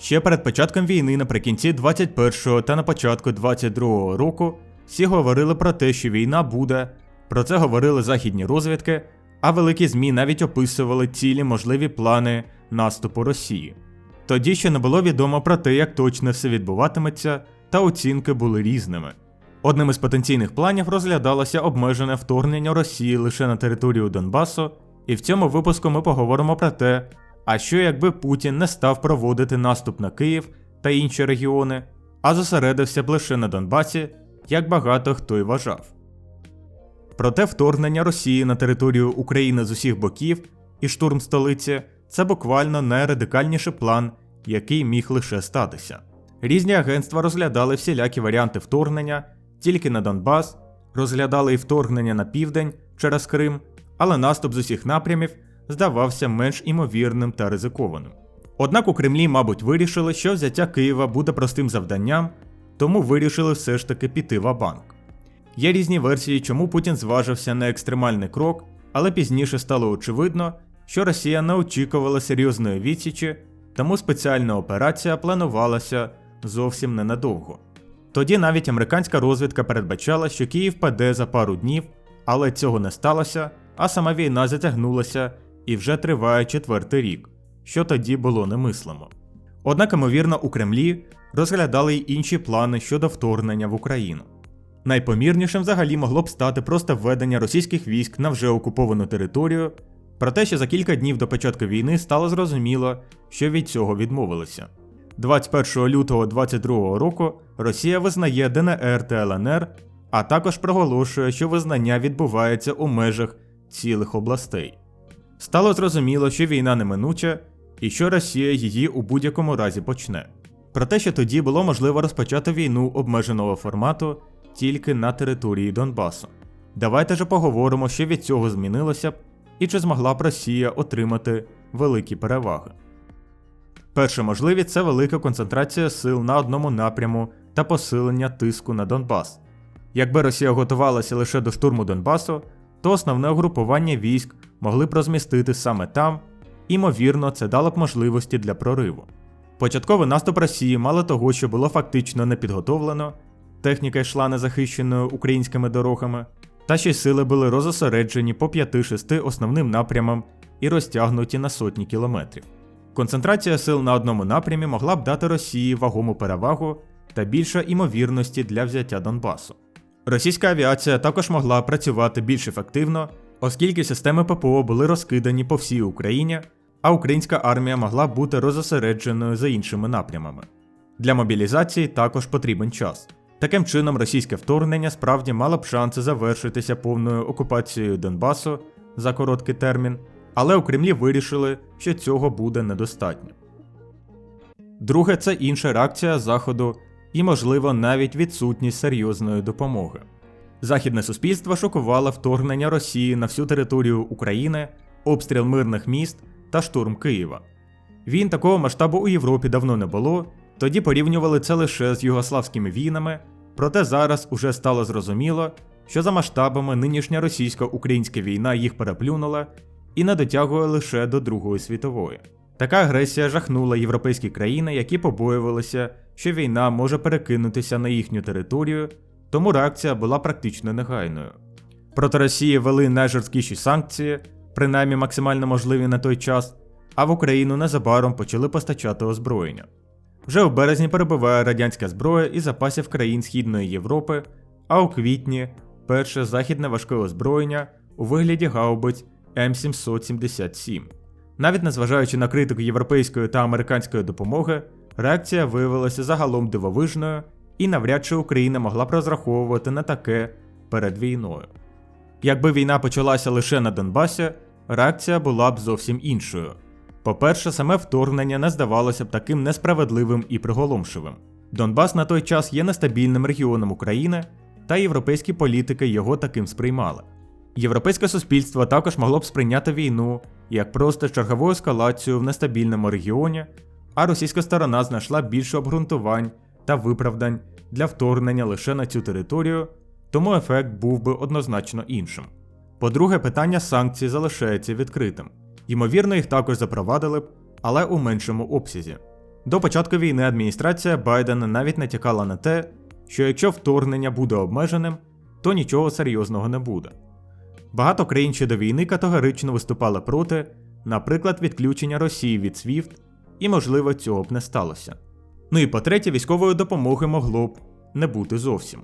Ще перед початком війни наприкінці 21-го та на початку 22-го року всі говорили про те, що війна буде. Про це говорили західні розвідки, а великі ЗМІ навіть описували цілі можливі плани наступу Росії. Тоді ще не було відомо про те, як точно все відбуватиметься, та оцінки були різними. Одним із потенційних планів розглядалося обмежене вторгнення Росії лише на територію Донбасу, і в цьому випуску ми поговоримо про те, а що якби Путін не став проводити наступ на Київ та інші регіони, а зосередився б лише на Донбасі, як багато хто й вважав. Проте вторгнення Росії на територію України з усіх боків і штурм столиці це буквально найрадикальніший план, який міг лише статися. Різні агентства розглядали всілякі варіанти вторгнення тільки на Донбас, розглядали і вторгнення на південь через Крим, але наступ з усіх напрямів здавався менш імовірним та ризикованим. Однак у Кремлі, мабуть, вирішили, що взяття Києва буде простим завданням, тому вирішили все ж таки піти в банк. Є різні версії, чому Путін зважився на екстремальний крок, але пізніше стало очевидно, що Росія не очікувала серйозної відсічі, тому спеціальна операція планувалася зовсім ненадовго. Тоді навіть американська розвідка передбачала, що Київ паде за пару днів, але цього не сталося, а сама війна затягнулася і вже триває четвертий рік, що тоді було немислимо. Однак, ймовірно, у Кремлі розглядали й інші плани щодо вторгнення в Україну. Найпомірнішим взагалі могло б стати просто введення російських військ на вже окуповану територію, проте ще за кілька днів до початку війни стало зрозуміло, що від цього відмовилися. 21 лютого 2022 року Росія визнає ДНР та ЛНР, а також проголошує, що визнання відбувається у межах цілих областей. Стало зрозуміло, що війна неминуча і що Росія її у будь-якому разі почне. Проте, що тоді було можливо розпочати війну обмеженого формату тільки на території Донбасу. Давайте же поговоримо, що від цього змінилося б і чи змогла б Росія отримати великі переваги. Перша можливість це велика концентрація сил на одному напряму та посилення тиску на Донбас. Якби Росія готувалася лише до штурму Донбасу, то основне угрупування військ могли б розмістити саме там, імовірно, це дало б можливості для прориву. Початковий наступ Росії мало того, що було фактично не підготовлено, техніка йшла незахищеною українськими дорогами, та ще й сили були розосереджені по 5-6 основним напрямам і розтягнуті на сотні кілометрів. Концентрація сил на одному напрямі могла б дати Росії вагому перевагу та більше імовірності для взяття Донбасу. Російська авіація також могла працювати більш ефективно, оскільки системи ППО були розкидані по всій Україні, а українська армія могла бути розосередженою за іншими напрямами. Для мобілізації також потрібен час. Таким чином, російське вторгнення справді мало б шанси завершитися повною окупацією Донбасу за короткий термін, але у Кремлі вирішили, що цього буде недостатньо. Друге, це інша реакція Заходу і, можливо, навіть відсутність серйозної допомоги. Західне суспільство шокувало вторгнення Росії на всю територію України, обстріл мирних міст та штурм Києва. Він такого масштабу у Європі давно не було, тоді порівнювали це лише з югославськими війнами, проте зараз уже стало зрозуміло, що за масштабами нинішня російсько-українська війна їх переплюнула і не дотягує лише до Другої світової. Така агресія жахнула європейські країни, які побоювалися, що війна може перекинутися на їхню територію, тому реакція була практично негайною. Проти Росії ввели найжорсткіші санкції, принаймні максимально можливі на той час, а в Україну незабаром почали постачати озброєння. Вже у березні перебуває радянська зброя і запасів країн Східної Європи, а у квітні перше західне важке озброєння у вигляді гаубиць М777. Навіть незважаючи на критику європейської та американської допомоги, реакція виявилася загалом дивовижною, і навряд чи Україна могла б розраховувати на таке перед війною. Якби війна почалася лише на Донбасі, реакція була б зовсім іншою. По-перше, саме вторгнення не здавалося б таким несправедливим і приголомшивим. Донбас на той час є нестабільним регіоном України, та європейські політики його таким сприймали. Європейське суспільство також могло б сприйняти війну як просто чергову ескалацію в нестабільному регіоні, а російська сторона знайшла більше обґрунтувань та виправдань для вторгнення лише на цю територію, тому ефект був би однозначно іншим. По-друге, питання санкцій залишається відкритим. Ймовірно, їх також запровадили б, але у меншому обсязі. До початку війни адміністрація Байдена навіть натякала на те, що якщо вторгнення буде обмеженим, то нічого серйозного не буде. Багато країн ще до війни категорично виступали проти, наприклад, відключення Росії від SWIFT, і, можливо, цього б не сталося. Ну і по-третє, військової допомоги могло б не бути зовсім.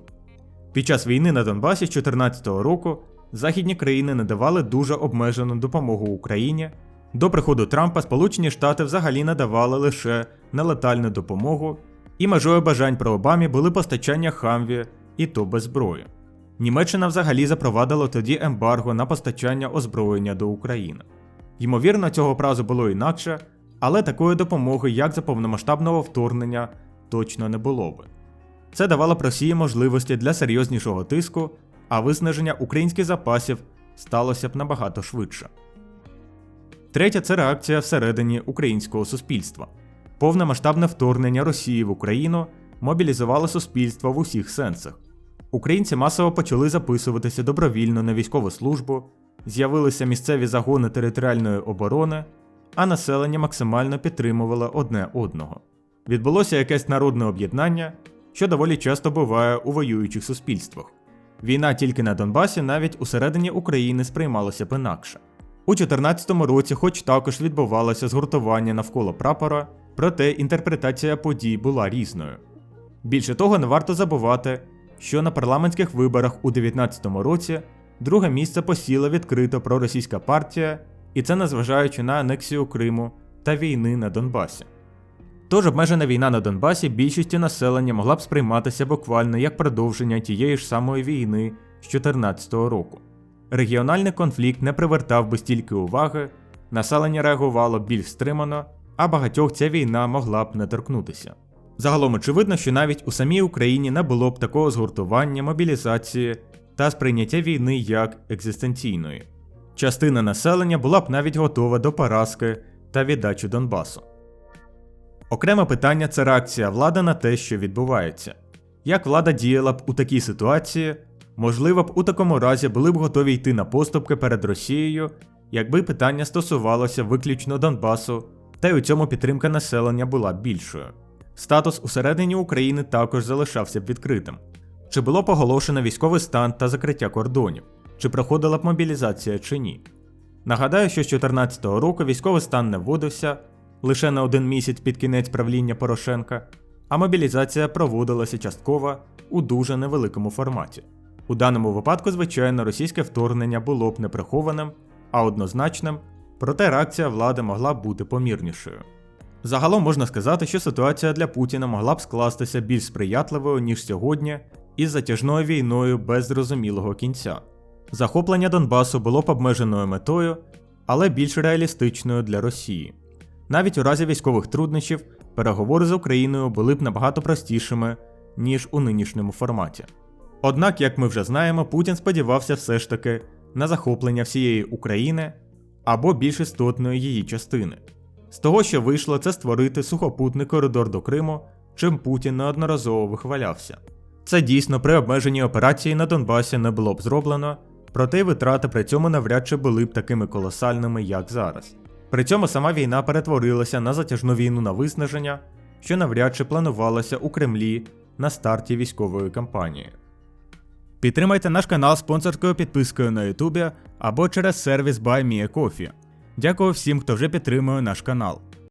Під час війни на Донбасі з 2014 року західні країни надавали дуже обмежену допомогу Україні. До приходу Трампа Сполучені Штати взагалі надавали лише нелетальну допомогу, і межою бажань про Обамі були постачання Хамві і то без зброї. Німеччина взагалі запровадила тоді ембарго на постачання озброєння до України. Ймовірно, цього б разу було інакше, але такої допомоги, як за повномасштабного вторгнення, точно не було би. Це давало б Росії можливості для серйознішого тиску, а виснаження українських запасів сталося б набагато швидше. Третя це реакція всередині українського суспільства. Повномасштабне вторгнення Росії в Україну мобілізувало суспільство в усіх сенсах. Українці масово почали записуватися добровільно на військову службу, з'явилися місцеві загони територіальної оборони, а населення максимально підтримувало одне одного. Відбулося якесь народне об'єднання, що доволі часто буває у воюючих суспільствах. Війна тільки на Донбасі навіть усередині України сприймалася б інакше. У 2014 році, хоч також відбувалося згуртування навколо прапора, проте інтерпретація подій була різною. Більше того, не варто забувати, що на парламентських виборах у 2019 році друге місце посіла відкрито проросійська партія, і це незважаючи на анексію Криму та війни на Донбасі. Тож обмежена війна на Донбасі більшістю населення могла б сприйматися буквально як продовження тієї ж самої війни з 2014 року. Регіональний конфлікт не привертав би стільки уваги, населення реагувало більш стримано, а багатьох ця війна могла б не торкнутися. Загалом очевидно, що навіть у самій Україні не було б такого згуртування, мобілізації та сприйняття війни як екзистенційної. Частина населення була б навіть готова до поразки та віддачі Донбасу. Окреме питання це реакція влади на те, що відбувається. Як влада діяла б у такій ситуації, можливо б у такому разі були б готові йти на поступки перед Росією, якби питання стосувалося виключно Донбасу, та й у цьому підтримка населення була б більшою. Статус усередині України також залишався б відкритим. Чи було б оголошено військовий стан та закриття кордонів, чи проходила б мобілізація чи ні. Нагадаю, що з 2014 року військовий стан не вводився лише на один місяць під кінець правління Порошенка, а мобілізація проводилася частково у дуже невеликому форматі. У даному випадку, звичайно, російське вторгнення було б не прихованим, а однозначним, проте реакція влади могла б бути помірнішою. Загалом можна сказати, що ситуація для Путіна могла б скластися більш сприятливою, ніж сьогодні, із затяжною війною без зрозумілого кінця. Захоплення Донбасу було б обмеженою метою, але більш реалістичною для Росії. Навіть у разі військових труднощів переговори з Україною були б набагато простішими, ніж у нинішньому форматі. Однак, як ми вже знаємо, Путін сподівався все ж таки на захоплення всієї України або більш істотної її частини. З того, що вийшло, це створити сухопутний коридор до Криму, чим Путін неодноразово вихвалявся. Це дійсно при обмеженій операції на Донбасі не було б зроблено, проте й витрати при цьому навряд чи були б такими колосальними, як зараз. При цьому сама війна перетворилася на затяжну війну на виснаження, що навряд чи планувалося у Кремлі на старті військової кампанії. Підтримайте наш канал спонсорською підпискою на Ютубі або через сервіс BuyMeACoffee. Дякую всім, хто вже підтримує наш канал.